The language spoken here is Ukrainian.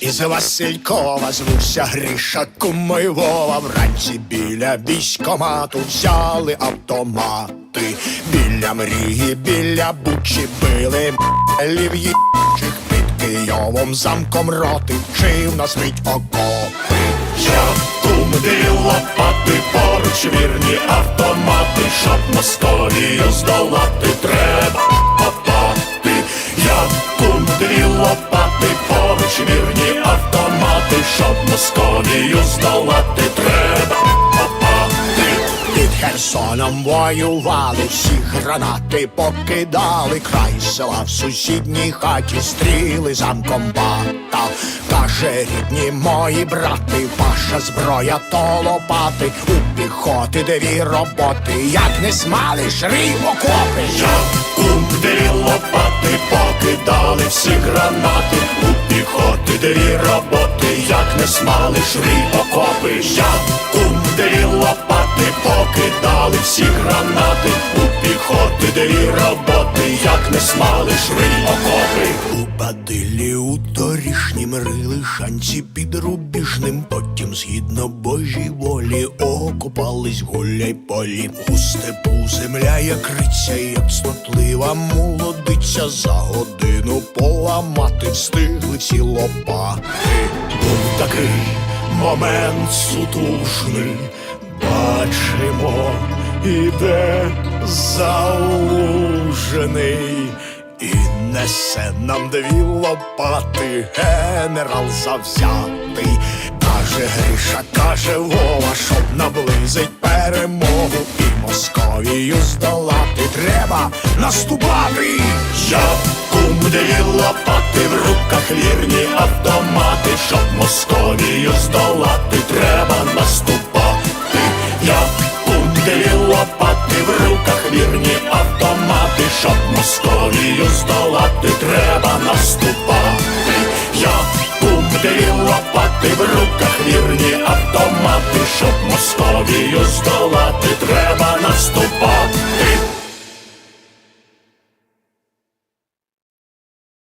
Із Василькова звуся Гриша кумой Вова Вранці біля військомату взяли автомати. Біля мрії, біля бучі били лів'їчих Під Києвом замком роти. Вчив нас мить окопи? Я кум лопати, поруч вірні автомати. Щоб Московію здолати вірні автомати Щоб Московію здолати треба? Копати Під Херсоном воювали, всі гранати покидали. Край села в сусідній хаті стріли замком бата Каже, рідні мої брати, ваша зброя то лопати. У піхоти дві роботи, як не смалиш, рій окопи. Я кум дві лопати, покидали всі гранати. У піхоти дві роботи, як не смалиш, рі окопи Я кум дві лопати, покидали всі гранати. У піхоти дві роботи, як не смалиш, рі окопи бадилі у торішнім рили шанці під рубіжним Потім згідно Божій волі окопались гуляй полі У степу земля як риця, як цнотлива молодиця. За годину поламати встигли ці лопати Був такий момент сутужний. Бачимо, іде залужений несе нам дві лопати, генерал завзятий. Каже Гриша, каже Вова, щоб наблизить перемогу і Московію здолати треба наступати. Я кум дві лопати в руках вірні автомати, щоб Московію здолати треба вірні автомати, щоб Московію здолати треба наступати. Я кум лопати в руках вірні автомати, щоб Московію здолати треба наступати.